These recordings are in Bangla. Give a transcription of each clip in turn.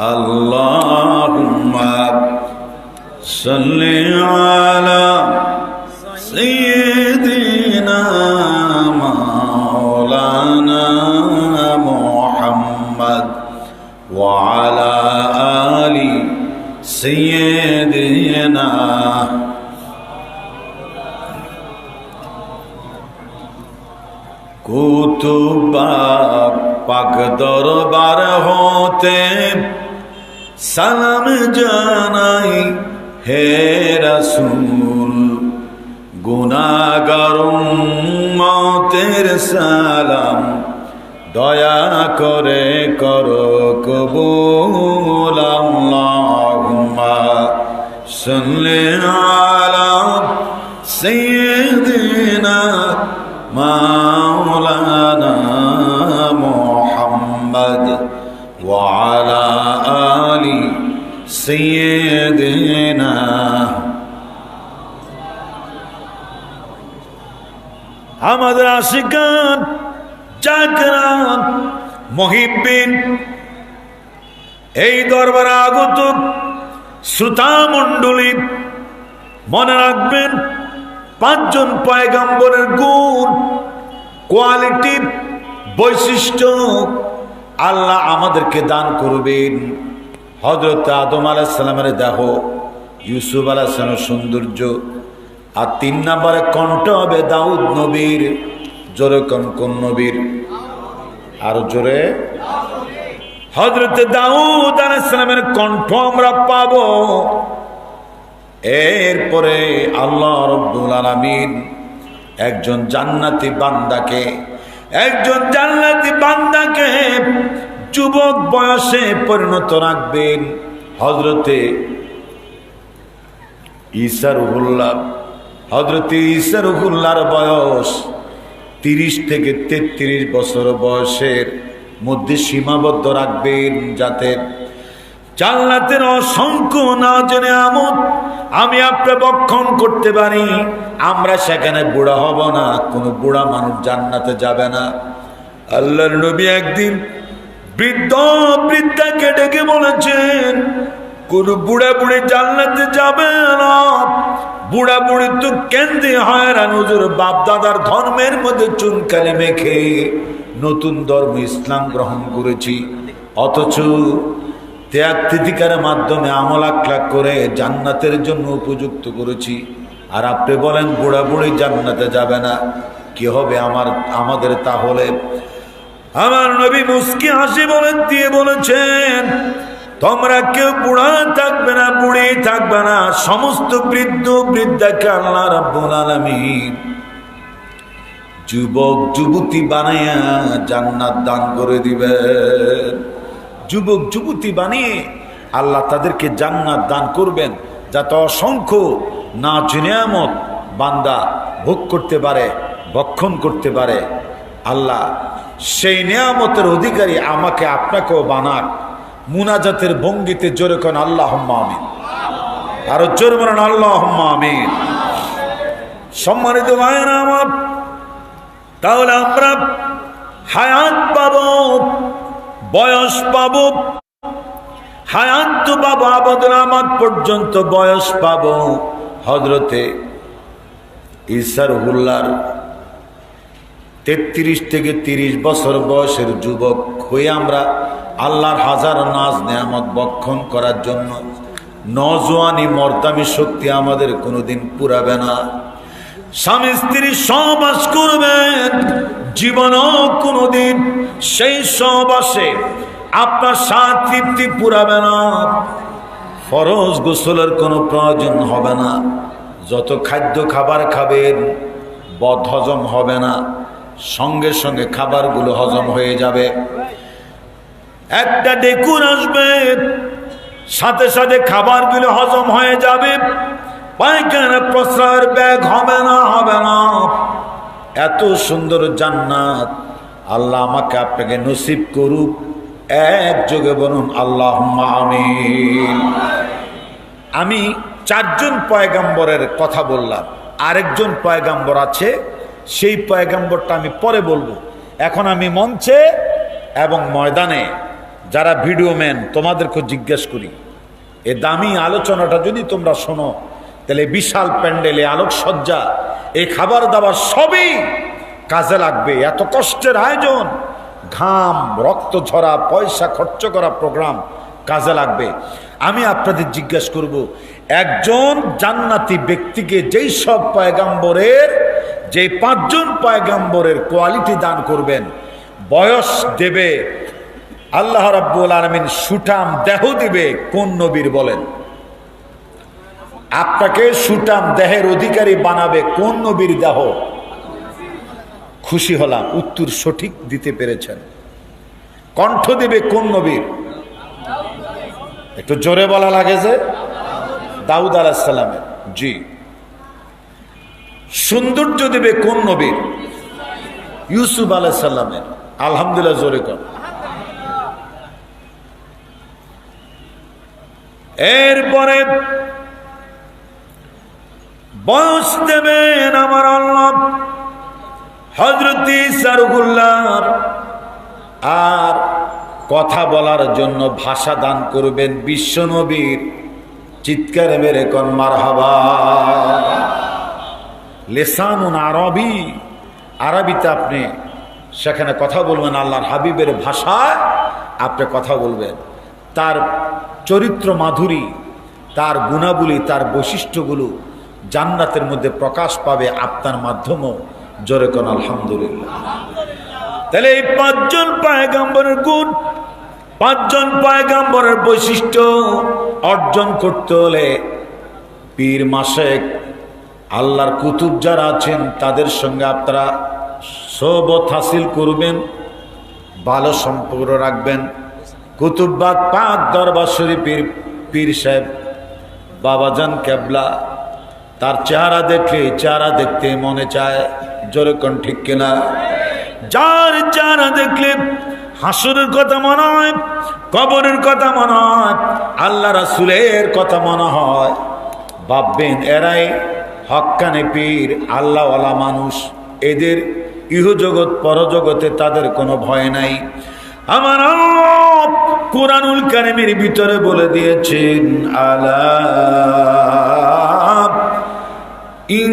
اللهم صل على سيدنا مولانا محمد وعلى آل سيدنا কুতুবার পাক দরবার হতে সালাম জানাই হে রসুল গুণাগর মতের সালাম দয়া করে করো কবুল আল্লাহুম্মা সাল্লি আশিকান চাকরান মহিবিন এই দরবারে আগত শ্রোতা মণ্ডলী মনে রাখবেন, পাঁচজন পয়গাম্বরের গুণ, কোয়ালিটি, বৈশিষ্ট্য আল্লাহ আমাদেরকে দান করবেন। হজরত আদম আলাহিসাল্লামের দেহ, ইউসুফ আলাহিসামের সৌন্দর্য, আর তিন নম্বরে কণ্ঠ হবে দাউদ নবীর। জোরে কন, কোন নবীর? আরও জোরে। হজরত দাউদ আলাহিসামের কণ্ঠ আমরা পাবো। এরপরে আল্লাহ রব্বুল আলমিন একজন জান্নাতি বান্দাকে, একজন জান্নাতি বান্দাকে যুবক বয়সে পরিণত রাখবেন। হজরতে ইসারুহুল্লাহ হজরতে ইসারুহুল্লার বয়স তিরিশ থেকে তেত্রিশ বছর বয়সের মধ্যে সীমাবদ্ধ রাখবেন যাতে জান্নাতের অসংখ্য না জেনে আমদ আমি আপনি বক্ষণ করতে পারি। আমরা সেখানে বুড়া হব না, কোনো বুড়া মানুষ জান্নাতে যাবে না। আল্লাহর নবী একদিন বৃদ্ধ বৃদ্ধাকে ডেকে বলেছেন কোন বুড়া বুড়ি জান্নাতে যাবে না। বুড়া বুড়ি তো কেন্দ্রে হয় হুজুর বাপ দাদার ধর্মের মধ্যে চুনকালি মেখে নতুন ধর্ম ইসলাম গ্রহণ করেছি। অথচ ত্যাগ তিথিকারের মাধ্যমে আমল আখলাখ করে জান্নাতের জন্য উপযুক্ত করেছি। আর আপনি বলেন, বুড়া বুড়ি জান্নাতে যাবে না। কি হবে আমার, আমাদের তাহলে? আমার নবী মুস্কি হাসি বলেন, দিয়ে বলেছেন তোমরা কেউ বুড়া থাকবে না, বুড়ি থাকবে না, সমস্ত বৃদ্ধ বৃদ্ধাকে আল্লাহ রাব্বুল যুবক, যুবতী বানাইয়া জান্নাত দান করে দিবেন যুবক, যুবতী বানিয়ে আল্লাহ তাদেরকে জান্নাত দান করবেন, যাতে অসংখ্য না নিয়ামত বান্দা ভোগ করতে পারে, ভক্ষণ করতে পারে। আল্লাহ সেই নিয়ামতের অধিকারী আমাকে, আপনাকেও বানাক। মুনাজাতের ভঙ্গিতে জোরে কন আল্লাহ আমিন। আরও জোর বলেন আল্লাহ আমিন। সম্মানিত ভাইয়েরা আমার, তাহলে আমরা হায়াত পাব, বয়স পাব হায়ান্ত পাবো আবদুল আহমদ পর্যন্ত বয়স পাব। হজরতে ইসার হুল্লার তেত্রিশ থেকে তিরিশ বছর বয়সের যুবক হয়ে আমরা আল্লাহর হাজার নাজ নেয়ামত বক্ষণ করার জন্য নজওয়ানি মর্দামি শক্তি আমাদের কোনোদিন পুরাবে না। স্বামী স্ত্রী সহবাস করবেন, জীবনও কোনোদিন সেই সহবাসে আপনার স্বাদ তৃপ্তি পুরাবে না। ফরজ গোসলের কোনো প্রয়োজন হবে না। যত খাদ্য খাবার খাবেন, বদ হজম হবে না। সঙ্গে সঙ্গে খাবারগুলো হজম হয়ে যাবে। একটা ডেকুর আসবে। সাথে সাথে খাবার খাবারগুলো হজম হয়ে যাবে। পায়খানা প্রশ্রয়ের ব্যাগ হবে না হবে না। এত সুন্দর জান্নাত। আল্লাহ আমাকে আপনাকে নসিব করুক। এক যোগে বলুন আল্লাহ আমি চারজন পয়গাম্বরের কথা বললাম। আরেকজন পয়গাম্বর আছে। সেই পয়গাম্বরটা আমি পরে বলব। এখন আমি মঞ্চে এবং ময়দানে যারা ভিডিও ম্যান তোমাদেরকে জিজ্ঞেস করি, এ দামি আলোচনাটা যদি তোমরা শোনো, তাহলে বিশাল প্যান্ডেলে আলোকসজ্জা, এই খাবার দাবার সবই কাজে লাগবে। এত কষ্টের আয়োজন, ঘাম, রক্ত ঝরা, পয়সা খরচ করা প্রোগ্রাম কাজে লাগবে। আমি আপনাদের জিজ্ঞেস করব, একজন জান্নাতি ব্যক্তিকে যেই সব পয়গাম্বরের যে পাঁচজন পয়গাম্বরের কোয়ালিটি দান করবেন, বয়স দেবে আল্লাহ রাব্বুল আলমিন সুটাম দেহ দিবে কোন নবীর বলেন। আপনাকে সুটাম দেহের অধিকারী বানাবে কোন নবীর দেহ? খুশি হলাম, উত্তর সঠিক দিতে পেরেছেন। কণ্ঠ দেবে কোন নবীর? একটু জোরে বলা লাগে যে, দাউদ আলাহিসাল্লামের জি। সৌন্দর্য দেবে কোন নবীর? ইউসুফ আলাহিসাল্লামের আলহামদুলিল্লাহ, জোরে কর। এরপরে বয়স দেবেন আমার আল্লাহ হজরতি সারুগুল্লার আর কথা বলার জন্য ভাষা দান করবেন বিশ্বনবীর চিৎকার মেরে কন মার হাবা লেসানুন আরবি। আরবিতে আপনি সেখানে কথা বলবেন, আল্লাহর হাবিবের ভাষায় আপনি কথা বলবেন। তার চরিত্র মাধুরী, তার গুণাবলী, তার বৈশিষ্ট্যগুলো জান্নাতের মধ্যে প্রকাশ পাবে আপনার মাধ্যমেও। জোরে কোন আলহামদুলিল্লাহ। তাহলে এই পাঁচজন পায়গাম্বরের গুণ, পাঁচজন পায়গাম্বরের বৈশিষ্ট্য অর্জন করতে হলে পীর মাসেক, আল্লাহর কুতুব যারা আছেন, তাদের সঙ্গে আপনারা সবত হাসিল করবেন, ভালো সম্পর্ক রাখবেন। কুতুববাদ পাক দরবার শরীফের পীর সাহেব বাবাজান ক্যাবলা, তার চেহারা দেখলে, চেহারা দেখতে মনে চায়, জোরে কোন ঠিক কিনা? যার চেহারা দেখলে হাসুরের কথা মনে হয়, কবরের কথা মনে হয়, আল্লাহ রাসুলের কথা মনে হয়। ভাববেন, এরাই হক্কানে পীর, আল্লাহওয়ালা মানুষ। এদের ইহজগৎ, পরজগতে তাদের কোনো ভয় নাই। আমার আল্লাহ কোরআনুল কারিমের ভিতরে বলে দিয়েছেন আলা إن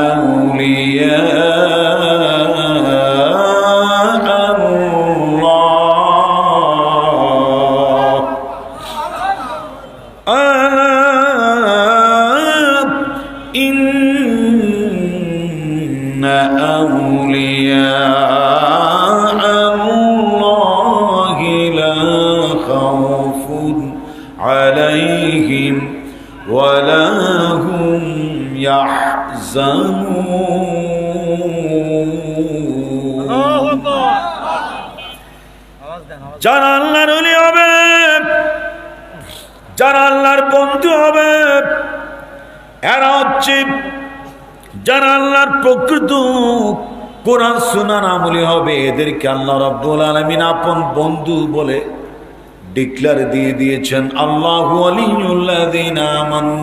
أولياء যারা আল্লাহর অলি হবে, যারা আল্লাহর বন্ধু হবে, এরা হচ্ছে যারা আল্লাহর প্রকৃত কোরআন সুনার আমলি হবে। এদেরকে আল্লাহ রব্বুল আলমিন আপন বন্ধু বলে ডিক্লার দিয়ে দিয়েছেন, আল্লাহ আমানু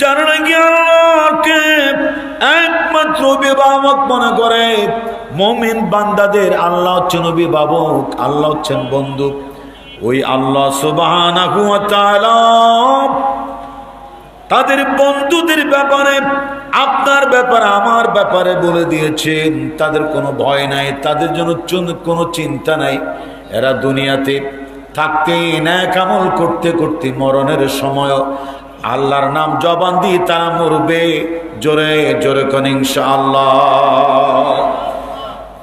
যারা নাকি আল্লাহকে একমাত্র অভিভাবক মনে করে মমিন বান্দাদের আল্লাহ হচ্ছেন অভিভাবক আল্লাহ হচ্ছেন বন্ধু ওই আল্লাহ তাআলা তাদের বন্ধুদের ব্যাপারে, আপনার ব্যাপারে, আমার ব্যাপারে বলে দিয়েছেন। তাদের কোনো ভয় নাই, তাদের জন্য কোনো চিন্তা নাই। এরা দুনিয়াতে থাকতে ন্যাক আমল করতে করতে মরণের সময় আল্লাহর নাম জবান দিয়ে তারা মরবে। জোরে জোরে কন ইনশাআল্লাহ।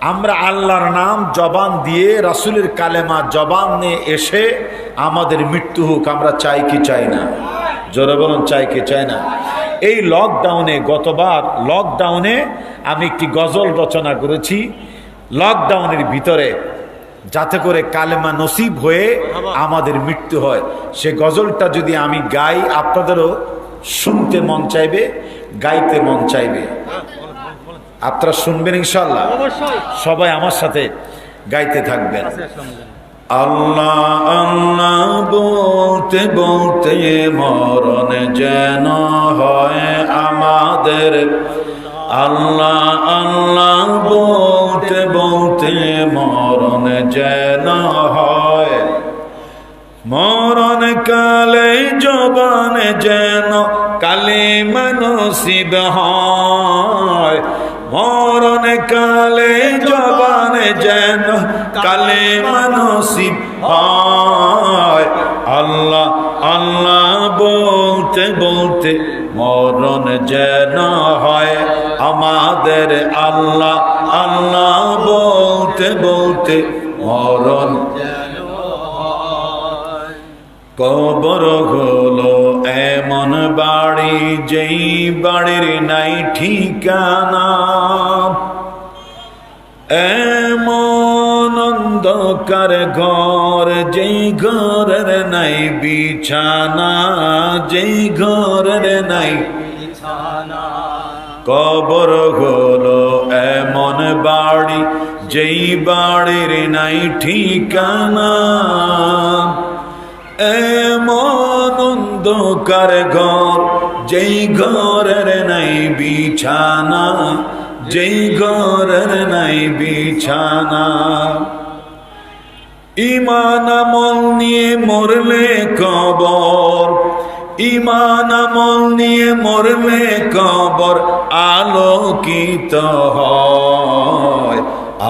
আমরা আল্লাহর নাম জবান দিয়ে, রাসুলের কালেমা জবান নিয়ে এসে আমাদের মৃত্যু হোক, আমরা চাই কি চাই না। জোরে বলুন, চাই কি চাই না? এই লকডাউনে গতবার লকডাউনে আমি একটি গজল রচনা করেছি। লকডাউনের ভিতরে যাতে করে কালেমা নসিব হয়ে আমাদের মৃত্যু হয়। সে গজলটা যদি আমি গাই, আপনাদেরও শুনতে মন চাইবে, গাইতে মন চাইবে। আপনারা শুনবেন ইনশাল্লাহ সবাই আমার সাথে গাইতে থাকবেন। আল্লাহ আল্লাহ বলতে বলতে মরণ যেন হয় আমাদের। আল্লাহ আল্লাহ বলতে বলতে মরণ যেন হয়। মরণ কালে জবান যেন কালে মানসিব হয়। মরণ কালে জবান যেন কালে মানসিব হয়। আল্লাহ আল্লাহ বলতে বলতে মরণ যেন হয়। আমাদের আল্লাহ আল্লাহ বলতে বলতে মরণ কবর হলো এমন বাড়ি যেই বাড়ির নাই ঠিকানা। এমন অন্ধকার ঘর যেই ঘরের নাই বিছানা, যেই ঘরের নাই কবর হলো এমন বাড়ি যেই বাড়ির নাই ঠিকানা। অন্ধকার ঘর? যেই ঘরের নাই বিছানা, যেই ঘরের নাই বিছানা। ইমান আমল নিয়ে মরলে কবর ইমান আমল নিয়ে মরলে কবর আলোকিত হয়।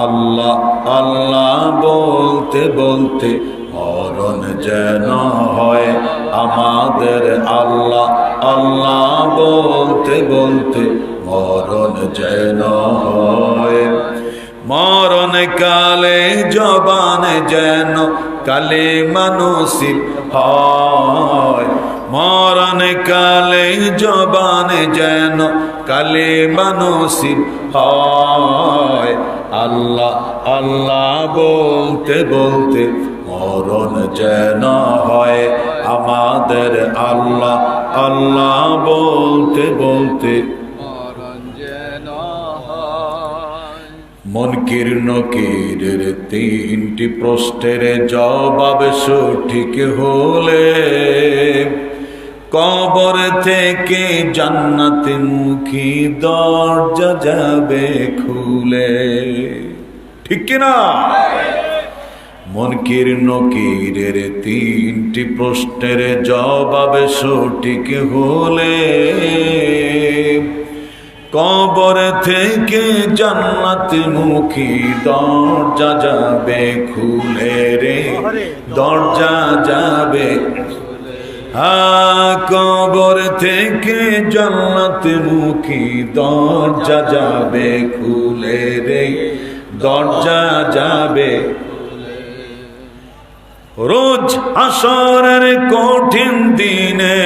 আল্লাহ আল্লাহ বলতে বলতে মরণ যেন হয় আমাদের আল্লাহ আল্লাহ বলতে বলতে মরণ যেন হয়। মরণ কালে জবান যেন কালে মানুষির হয়। মরণ কালে জবান যেন কালে মানুষির হয়। আল্লাহ আল্লাহ বলতে বলতে মরণ যেন হয় আমাদের আল্লাহ আল্লাহ বলতে বলতে। মনকির নকিরের তিনটি প্রশ্নের জবাব সঠিক হলে কবর থেকে জান্নাত মুখী দরজা যাবে খুলে। ঠিক কিনা? মনকির নকিরের তিনটি প্রশ্নের জবাব সঠিক হলে কবর থেকে জান্নাত মুখী দরজা যাবে খুলে রে। দরজা যাবে। হা কবর থেকে জান্নাত মুখী দরজা যাবে খুলে রে। দরজা যাবে। রোজ আসরের কঠিন দিনে।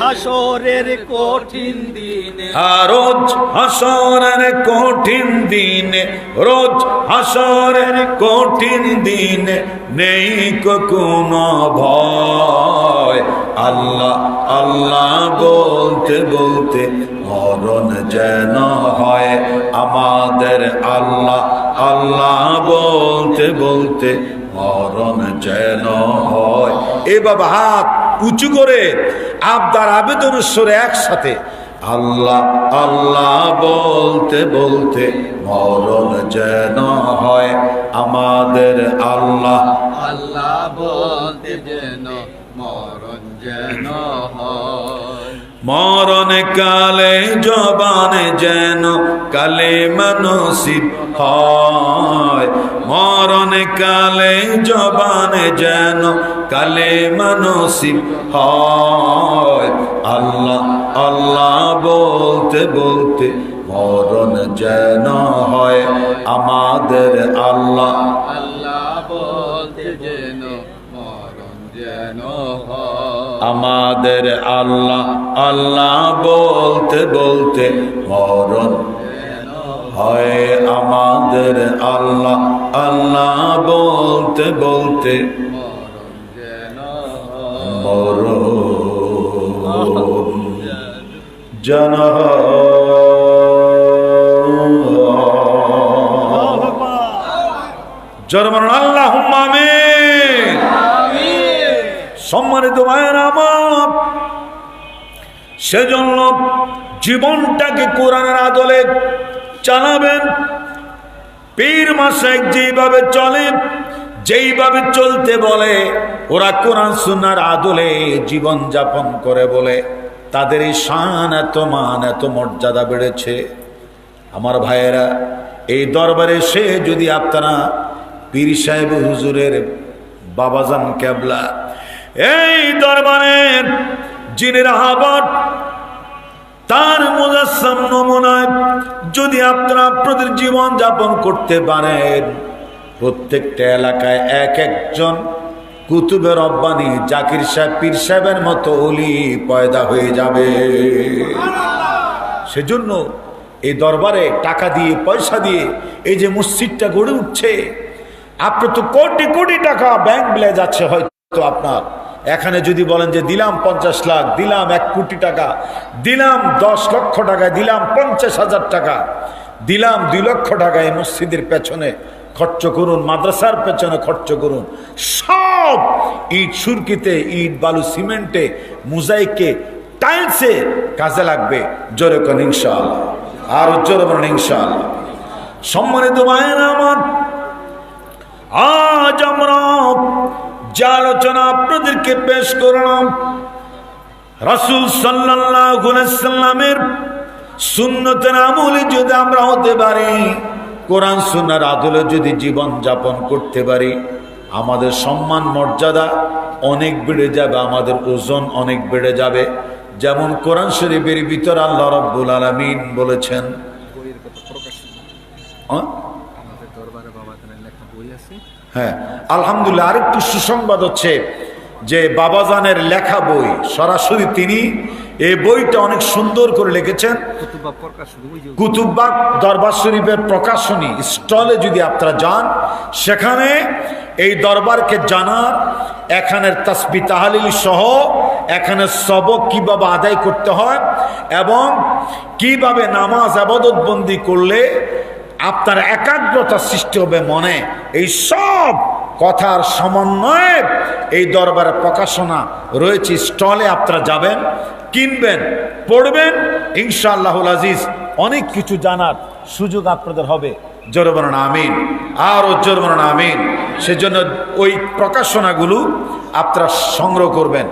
হাসরের কঠিন দিনে। রোজ হাসরের কঠিন দিনে রোজ হাসরের কঠিন দিনে নেই কোনো ভয়। আল্লাহ আল্লাহ বলতে বলতে মরণ যেন হয়। আমাদের আল্লাহ আল্লাহ বলতে বলতে মরণ যেন হয়। এ বাবা হাত উঁচু করে আবদার আবেদন সরে একসাথে। আল্লাহ আল্লাহ বলতে বলতে মরণ যেন হয়। আমাদের আল্লাহ আল্লাহ বলতে যেন মরণ যেন হয়। মরণ কালে জবান যেন কালে মানসিব হয়। মরণ কালে জবানে যেন কালে মানসিব হয়। আল্লাহ আল্লাহ বলতে বলতে মরণ যেন হয়। আমাদের আল্লাহ। আল্লাহ বলতে যেন মরণ যেন আমাদের আল্লাহ আল্লাহ বলতে বলতে মরণ হয় আমাদের আল্লাহ আল্লাহ বলতে বলতে মরণ জন। জরমান আল্লাহ আমিন। সম্মানিত ভাইয়ের আমার, সেজন্য জীবনটাকে কোরআনের আদলে চালাবেন। পীর মাসায় যেইভাবে চলে, যেইভাবে চলতে বলে, ওরা কোরআন সুনার আদলে জীবন যাপন করে বলে। তাদের এই শান এত, মান এত, মর্যাদা বেড়েছে। আমার ভাইয়েরা, এই দরবারে সে যদি আপনারা পীর সাহেব হুজুরের বাবাজান ক্যাবলা, এই দরবারের জিনের আহ্বান তার মুজাসম নমুনায় যদি আপনারা আপনাদের জীবন যাপন করতে পারেন, প্রত্যেকটা এলাকায় এক একজন কুতুবের রব্বানি জাকির সাহেব, পীর সাহেবের মতো অলি পয়দা হয়ে যাবে। সেজন্য এই দরবারে টাকা দিয়ে, পয়সা দিয়ে এই যে মসজিদটা গড়ে উঠছে আপনি তো কোটি কোটি টাকা ব্যাংক বিলে যাচ্ছে হয়তো আপনার। এখানে যদি বলেন যে দিলাম পঞ্চাশ লাখ, দিলাম এক কোটি টাকা, দিলাম দশ লক্ষ টাকা দিলাম পঞ্চাশ হাজার টাকা, দিলাম দুই লক্ষ টাকা এই মসজিদের পেছনে খরচ করুন, মাদ্রাসার পেছনে খরচ করুন, সব ইট সুরকিতে, ইট বালু সিমেন্টে, মুজাইকে, টাইলসে কাজে লাগবে। জোরে কোন ইনশাআল্লাহ। আর জোরে বলেন ইনশাআল্লাহ। সম্মানিত মায়ের আমার, আজ আমরা যে আলোচনা আপনাদেরকে পেশ করলাম, রাসুল সাল্লামের সুন্নতের আমলে যদি আমরা হতে পারি, কোরআন সুন্নার আদলে যদি জীবন যাপন করতে পারি, আমাদের সম্মান মর্যাদা অনেক বেড়ে যাবে, আমাদের ওজন অনেক বেড়ে যাবে। যেমন কোরআন শরীফের ভিতর আল্লাহ রব্বুল আলমিন বলেছেন বইয়ের কথা প্রকাশ হ্যাঁ? আমাদের দরবারে বাবা তার লেখা বই আছে হ্যাঁ আলহামদুলিল্লাহ আরেকটু সুসংবাদ হচ্ছে যে বাবাজানের লেখা বই সরাসরি তিনি এই বইটা অনেক সুন্দর করে লিখেছেন। কুতুববাগ দরবার শরীফের প্রকাশনী স্টলে যদি আপনারা যান সেখানে এই দরবারকে জানার এখানের তাসবি তাহালিল সহ এখানে সবক কীভাবে আদায় করতে হয় এবং কীভাবে নামাজ আবাদত বন্দি করলে আপনার একাগ্রতা সৃষ্টি হবে মনে। এই সব কথার সমন্বয়ে এই দরবারের প্রকাশনা রয়েছে। স্টলে আপনারা যাবেন, কিনবেন, পড়বেন। ইনশাআল্লাহুল আজিজ অনেক কিছু জানার সুযোগ আপনাদের হবে। জোরবরণ আমিন। আরও জোরবরণ আমিন। সেজন্য ওই প্রকাশনাগুলো আপনারা সংগ্রহ করবেন।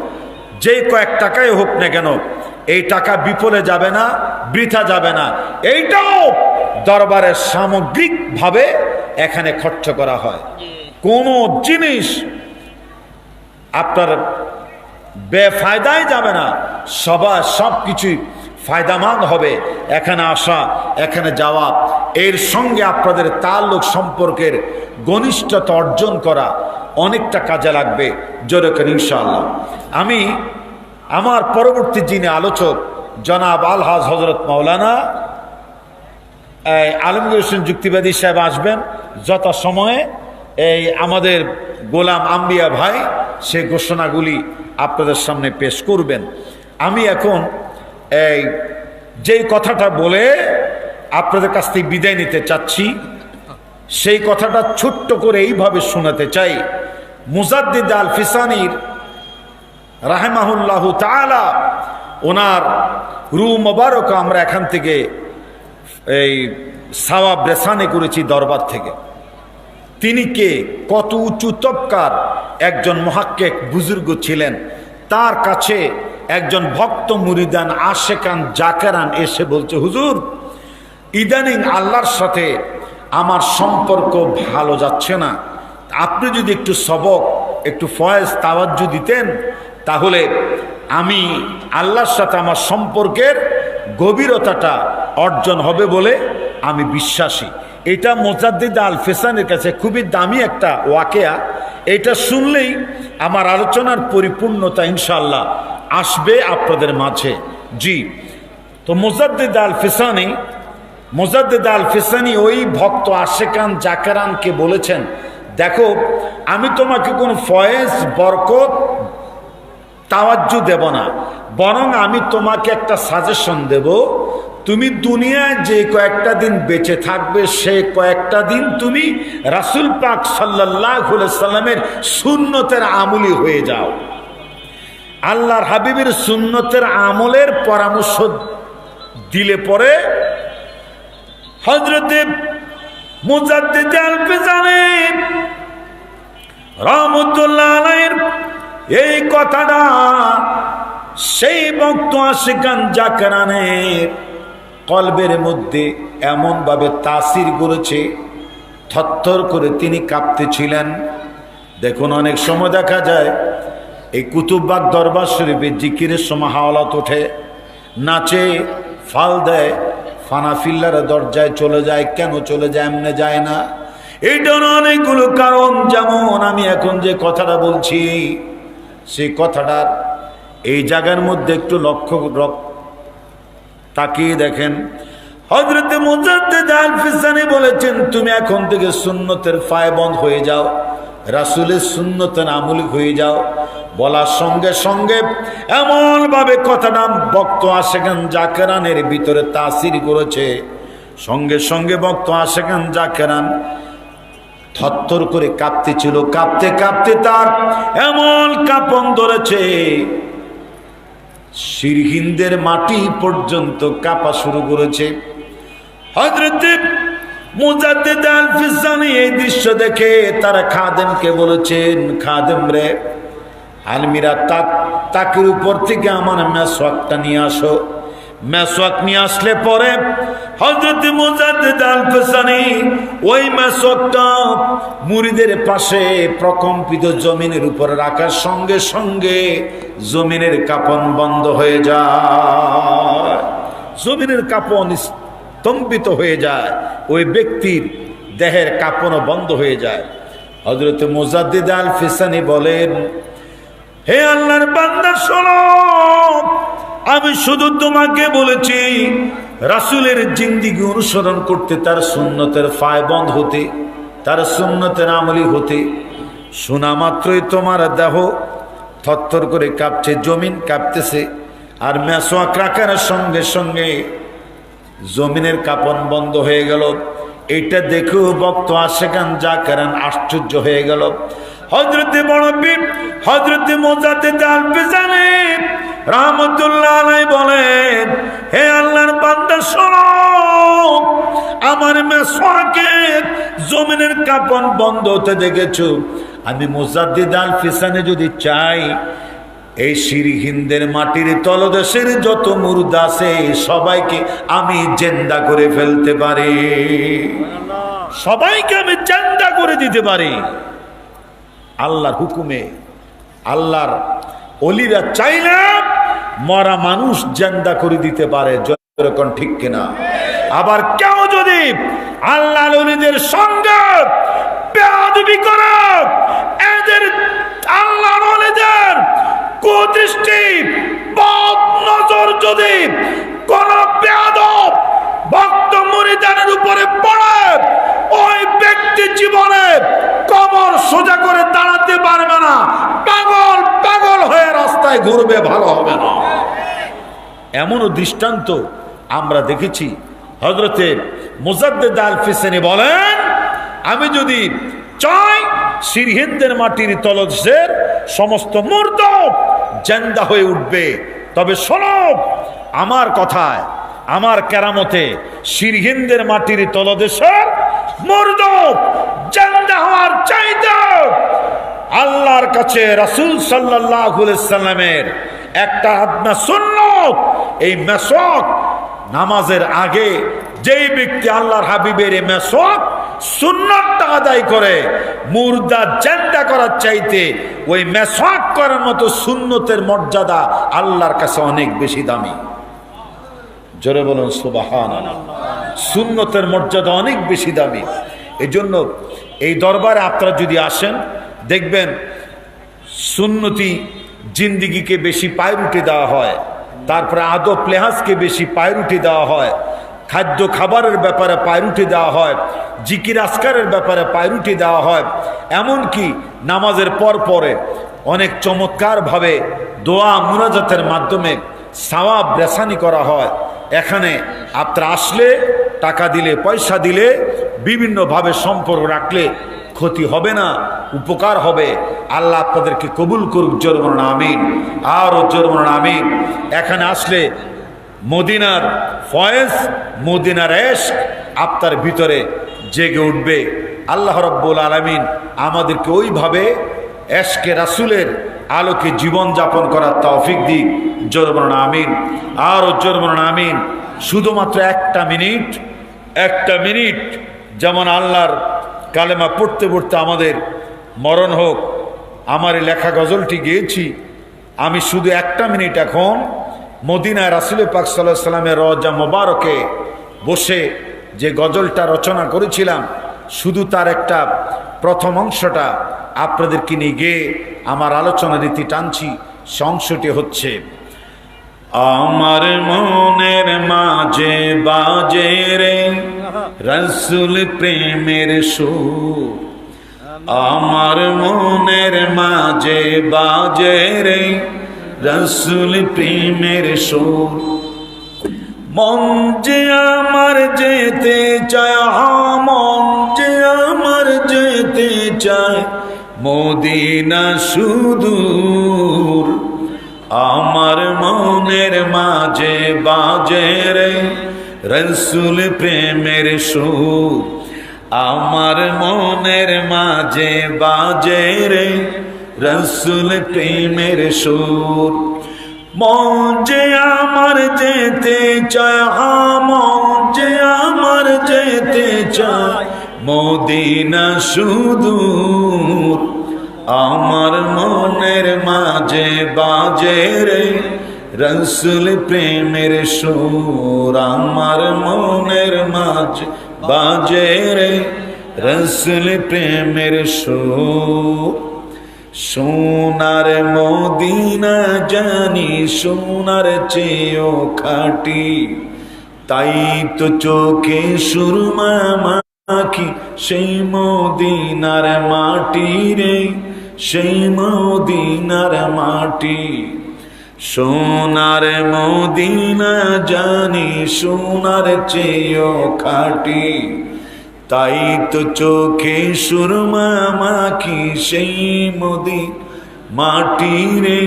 যে কয়েক টাকাই হোক না কেন, এই টাকা বিফলে যাবে না, বৃথা যাবে না। এইটাও দরবারের সামগ্রিকভাবে এখানে খরচ করা হয়। কোনো জিনিস আপনার বেফায়দায় যাবে না। সবার সব কিছুই ফায়দামান হবে। এখানে আসা, এখানে যাওয়া, এর সঙ্গে আপনাদের তাল্লুক সম্পর্কের ঘনিষ্ঠতা অর্জন করা অনেকটা কাজে লাগবে। জোরেকেন ইনশাআল্লাহ। আমি আমার পরবর্তী যিনি আলোচক, জনাব আলহাজ হজরত মাওলানা আলমগীর হোসেন যুক্তিবাদী সাহেব আসবেন যত সময়ে এই আমাদের গোলাম আম্বিয়া ভাই সে ঘোষণাগুলি আপনাদের সামনে পেশ করবেন। আমি এখন এই যেই কথাটা বলে আপনাদের কাছ থেকে বিদায় নিতে চাচ্ছি, সেই কথাটা ছোট্ট করে এইভাবে শোনাতে চাই। মুজাদ্দিদ আল ফিসানির রাহেমাহুল্লাহ তালা ওনার রু মোবারক আমরা এখান থেকে এই সাওয়াব রেসানে করেছি দরবার থেকে। তিনি কে? কত উঁচু তবকার একজন মহাক্কেক বুজুর্গ ছিলেন। তার কাছে একজন ভক্ত মুরিদান আশেকান জাকেরান এসে বলছে, হুজুর, ইদানিং আল্লাহর সাথে আমার সম্পর্ক ভালো যাচ্ছে না। আপনি যদি একটু সবক, একটু ফয়েজ তাওয়াজ্জু দিতেন, তাহলে আমি আল্লাহর সাথে আমার সম্পর্কের গভীরতাটা অর্জন হবে বলে আমি বিশ্বাসী। এটা মোজাদ্দিদ আল ফেসানের কাছে খুবই দামি একটা ওয়াকেয়া। এটা শুনলেই আমার আলোচনার পরিপূর্ণতা ইনশাল্লাহ আসবে আপনাদের মাঝে। জি, তো মোজাদ্দিদ আল ফেসানি মোজাদ্দিদ আল ফেসানি ওই ভক্ত আশেকান জাকারানকে বলেছেন, দেখো, আমি তোমাকে কোনো ফয়েজ, বরকত তাওয়াজ্জু দেব না। বরং আমি তোমাকে একটা সাজেশন দেব। তুমি দুনিয়ায় যে কয়েকটা দিন বেঁচে থাকবে, সে কয়েকটা দিন তুমি রাসুল পাক সাল্লাহ সাল্লামের সুন্নতের আমলি হয়ে যাও। আল্লাহর হাবিবের সুন্নতের আমলের পরামর্শ দিলে পরে হজরতে মুজাদ্দিদ আল পেজানে রহমতুল্লাহ আলাইহির এই কথাটা সেই ভক্ত আশিকান জাকরানের কলবের মধ্যে এমনভাবে তাসির করেছে, থরথর করে তিনি কাঁপতেছিলেন। দেখুন, অনেক সময় দেখা যায়, এই কুতুববাগ দরবার শরীফে জিকিরের সময় হাওলাত ওঠে, নাচে ফাল দেয় ফানাফিল্লার দরজায় চলে যায়, কেন চলে যায়, এমনে যায় না। এইটার অনেকগুলো কারণ, যেমন আমি এখন যে কথাটা বলছি সেই কথাটার এই জায়গার মধ্যে একটু লক্ষ্য তাকিয়ে দেখেন। হজরতে মুজাদ্দিদ বলেছেন, তুমি এখন থেকে সুন্নতের ফায়বন্ধ হয়ে যাও, রাসুলের সুন্নতের আমলিক হয়ে যাও। বলার সঙ্গে সঙ্গে এমন ভাবে কথাটা বক্ত আশেখান জাকেরানের ভিতরে তাসির করেছে। সঙ্গে সঙ্গে বক্ত আশেখান জাকেরান থরথর করে কাঁপতেছিল কাঁপতে কাঁপতে তার এমন কাঁপন ধরেছে সিরহিন্দের মাটি পর্যন্ত কাঁপা শুরু করেছে। এই দৃশ্য দেখে তারা খাদেমকে বলেছেন, খাদেম রে, আলমিরা তাক উপর থেকে আমার মেসওয়াকটা নিয়ে আসো। মেসওয়াক নিয়ে আসলে পরে হজরত মুজাদ্দিদ আল ফিসানি ওই মেসওয়াকটা মুরিদের পাশে প্রকম্পিত জমিনের উপর রাখার সঙ্গে সঙ্গে জমিনের কাপন বন্ধ হয়ে যায়। জমিনের কাপন স্তম্ভিত হয়ে যায়। ওই ব্যক্তির দেহের কাপনও বন্ধ হয়ে যায়। হজরত মুজাদ্দিদ আল ফিসানি বলেন, হে আল্লাহর বান্দা, শোনো আমি শুধু তোমাকে বলেছি, রাসুলের জিন্দিগি অনুসরণ করতে তার সুন্নতের ফায়বন্ধ হতে, তার সুন্নতের আমলি হতে। শোনা মাত্রই তোমার দেহ থরথর করে কাঁপছে, জমিন কাঁপতেছে, আর মেসোয়াক রাখার সঙ্গে সঙ্গে জমিনের কাপন বন্ধ হয়ে গেল। এটা দেখেও ভক্ত আশেখান যা কারণ আশ্চর্য হয়ে গেল। হজরতে বড়বীর হজরতে মোজাতে জানে রহমতুল্লাহ আলাই বলেন, হে আল্লাহর বান্দা, শোনো, আমার মেসোয়াকে জমিনের কাপন বন্ধ হতে দেখেছ। আমি মোজাদ্দিদ আল ফিসানে যদি চাই, এই সিরিহিন্দের মাটির তলদেশের যত মুর্দা আছে, সবাইকে আমি জেন্দা করে ফেলতে পারি। সবাইকে আমি জেন্দা করে দিতে পারি। আল্লাহর হুকুমে, আল্লাহর অলিরা চাইলে মরা মানুষ জেন্দা করে দিতে পারে যখন ঠিক কিনা? আবার কেউ যদি আল্লাহ অলিদের সঙ্গে করে, এদের অলিদের কুদৃষ্টি, বদ নজর যদি কোন ভক্ত মুরিদানের উপরে পড়ে, ওই ব্যক্তি জীবনে কবর সোজা করে দাঁড়াতে পারবে না। পাগল পাগল। হয়ে রাস্তায় ঘুরবে, ভালো হবে না। এমনও দৃষ্টান্ত আমরা দেখেছি। হজরতে মুজাদ্দেদ ফিসেনি বলেন, আমি যদি চাই সিরহিন্দের মাটির তলদেশের সমস্ত মূর্ত জেন্দা হয়ে উঠবে, তবে শোনো, আমার কথায়, আমার কেরামতে সিরহিন্দের মাটির তলদেশের মূর্দ জেন্দা হওয়ার চাইতে আল্লাহর কাছে রাসুল সাল্লামের একটা আত্মা সুন্নত। এই মেসক নামাজের আগে যেই ব্যক্তি আল্লাহর হাবিবের এই মেসক সুন্নতটা আদায় করে, মুর্দা জেন্দা করার চাইতে ওই মেসক করার মতো সুন্নতের মর্যাদা আল্লাহর কাছে অনেক বেশি দামি। জোরে বলুন সুবাহান সুন্নতের মর্যাদা অনেক বেশি দামি। এই জন্য এই দরবারে আপনারা যদি আসেন দেখবেন, সুন্নতি জিন্দিগিকে বেশি পায়রুটি দেওয়া হয়, তারপরে আদব লেহাজকে বেশি পায়রুটি দেওয়া হয়, খাদ্য খাবারের ব্যাপারে পায়রুটি দেওয়া হয়, জিকির আসকারের ব্যাপারে পায়রুটি দেওয়া হয়, এমনকি নামাজের পর পরে অনেক চমৎকারভাবে দোয়া মুনাজাতের মাধ্যমে সাওয়াব বেসানি করা হয়। এখানে আপনারা আসলে টাকা দিলে, পয়সা দিলে, বিভিন্নভাবে সম্পর্ক রাখলে ক্ষতি হবে না, উপকার হবে। আল্লাহ আপনাদেরকে কবুল করুক জোরমন আমিন। আরও জোরমন আমিন। এখানে আসলে মদিনার ফয়েজ, মদিনার এশক আপনার ভিতরে জেগে উঠবে। আল্লাহ রব্বুল আলমিন আমাদেরকে ওইভাবে এশকে রাসুলের আলোকে জীবনযাপন করার তৌফিক দিক। জোরবর্ণ আমিন। আর জোরবর্ণ আমিন। শুধুমাত্র একটা মিনিট একটা মিনিট, যেমন আল্লাহর কালেমা পড়তে পড়তে আমাদের মরণ হোক। আমার এই লেখা গজলটি গিয়েছি। আমি শুধু একটা মিনিট এখন মদিনায় রাসুল পাক সাল্লাহ সাল্লামের রজা মোবারকে বসে যে গজলটা রচনা করেছিলাম, শুধু তার একটা প্রথম অংশটা আপনাদেরকে নিয়ে গিয়ে আমার আলোচনা রীতি টানছি। সে অংশটি হচ্ছে আমার মনের মাঝে বাজে রে, রসুল প্রেমের সুর। আমার মনের মাঝে বাজে রে, রসুল প্রেমের সুর। মন যে আমার যেতে চায় মন যে আমার যেতে চায়, মদিনা সুদূর। আমার মনের মাঝে বাজে রে রসুল প্রেমের সুর। আমার মনের মাঝে বাজে রে রসুল প্রেমের সুর। মন যে আমার যেতে চায় মন যে আমার যেতে চায়, মদিনা সুদূর। আমার মনের মাঝে বাজে রে, রসুল প্রেমের সুর আমার মনের মাঝে বাজে রে, রসুল প্রেমের সুর। সোনার মদিনা জানি, সোনার চেয়েও খাটি, তাই তো চোখে সুরমা মাখি সেই মদিনার মাটি রে। সেই মদিনার মাটি, সোনার মদিনা জানি সোনার চেয়েও খাটি। তাই তো চোখে সুরমা মাখি সেই মোদি মাটি রে,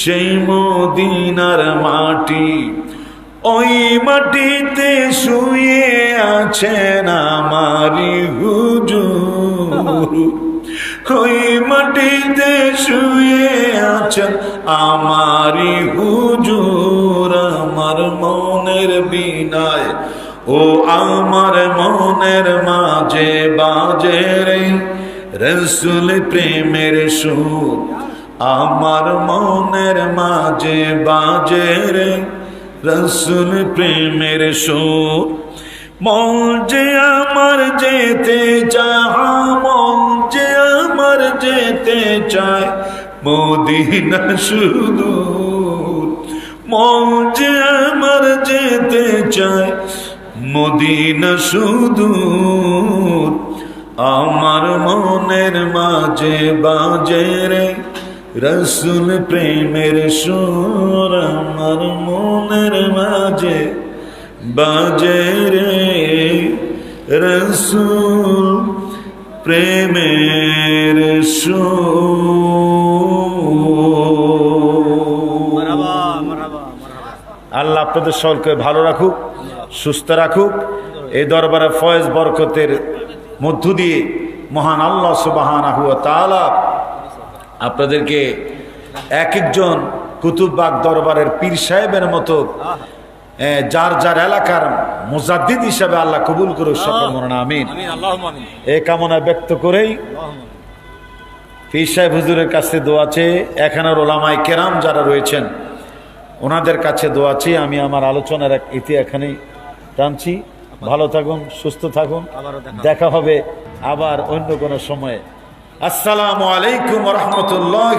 সেই মদিনার মাটি। ওই মাটিতে শুয়ে আছেন আমারি হুজুর। ওই মাটিতে শুয়ে আছেন আমারি হুজুর আমার মনের বিনায়। ও আমার মনের মাঝে বাজে রে, রসুল প্রেমের সুর। আমার মনের মাঝে বাজে রে, রসুল প্রেমের সুর। মন যে আমার যেতে চায় মন যে আমার যেতে চায়। মদিনা শুধু মৌজে আমার যেতে চায়। মদিনা শুধু আমার মনের মাঝে বাজে রে। রসুল প্রেমের সুর আমার মনের মাঝে বাজে রে। রসুল প্রেমের আল্লাহ আপনাদের সকলকে ভালো রাখুক, সুস্থ রাখুক। এই দরবারে ফয়েজ বরকতের মধ্য দিয়ে মহান আল্লাহ সুবাহান আপনাদেরকে এক একজন কুতুববাগ দরবারের পীর সাহেবের মতো যার যার এলাকার মুজাদ্দিদ হিসাবে আল্লাহ কবুল করুক সকল আমিন। এ কামনা ব্যক্ত করেই পীর সাহেব হুজুরের কাছে দোয়া চেয়ে এখানের ওলামায় কেরাম যারা রয়েছেন ওনাদের কাছে দোয়া চেয়ে আমি আমার আলোচনার এক ইতি এখানেই টানছি। ভালো থাকুন সুস্থ থাকুন। দেখা হবে। দেখা হবে আবার অন্য কোনো সময়ে। আসসালামু আলাইকুম রহমতুল্লাহ